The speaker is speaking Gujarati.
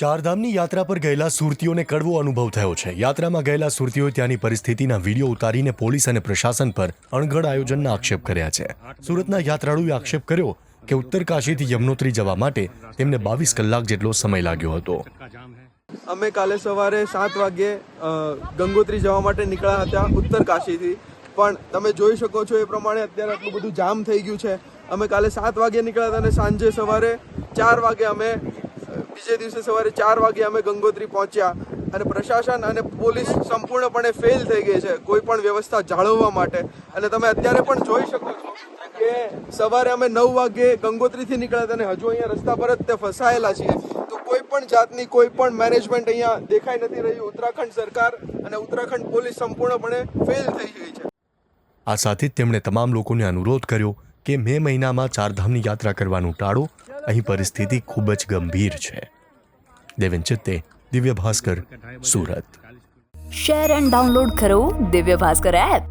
ચારધામની યાત્રા પર ગયેલા સુરતીઓને કડવો અનુભવ થયો છે. યાત્રામાં ગયેલા સુરતીઓએ ત્યાંની પરિસ્થિતિના વીડિયો ઉતારીને પોલીસ અને પ્રશાસન પર અણઘડ આયોજનના આક્ષેપ કર્યા છે. સુરતના યાત્રાળુએ આક્ષેપ કર્યો કે ઉત્તર કાશીથી યમનોત્રી જવા માટે તેમને બાવીસ કલાક જેટલો સમય લાગ્યો હતો. અમે કાલે સવારે સાત વાગ્યે ગંગોત્રી જવા માટે નીકળ્યા હતા ઉત્તર કાશીથી. પણ તમે જોઈ શકો છો એ પ્રમાણે અત્યારે આટલું બધું જામ થઈ ગયું છે. અમે કાલે સાત વાગ્યે નીકળ્યા હતા અને સાંજે સવારે ચાર વાગે અમે બીજે દિવસે સવારે ચાર વાગે અમે ગંગોત્રી પહોંચ્યા અને પ્રશાસન અને પોલીસ સંપૂર્ણપણે ફેલ થઈ ગઈ છે કોઈ પણ વ્યવસ્થા જાળવવા માટે. અને તમે અત્યારે પણ જોઈ શકો છો કે સવારે અમે નવ વાગે ગંગોત્રીથી નીકળ્યા અને હજુ અહીંયા રસ્તા પર જ તે ફસાયેલા છીએ. તો કોઈ પણ જાતની કોઈ પણ મેનેજમેન્ટ અહીંયા દેખાઈ નથી રહ્યું. ઉત્તરાખંડ સરકાર અને ઉત્તરાખંડ પોલીસ સંપૂર્ણપણે ફેલ થઈ ગઈ છે. આ સાથે જ તેમણે તમામ લોકોને અનુરોધ કર્યો કે મે મહિનામાં ચારધામની યાત્રા કરવાનું ટાળો અહીં પરિસ્થિતિ ખૂબ જ ગંભીર છે. Deven Chitte Divya Bhaskar, Surat. Share and download કરો દિવ્ય ભાસ્કર એપ.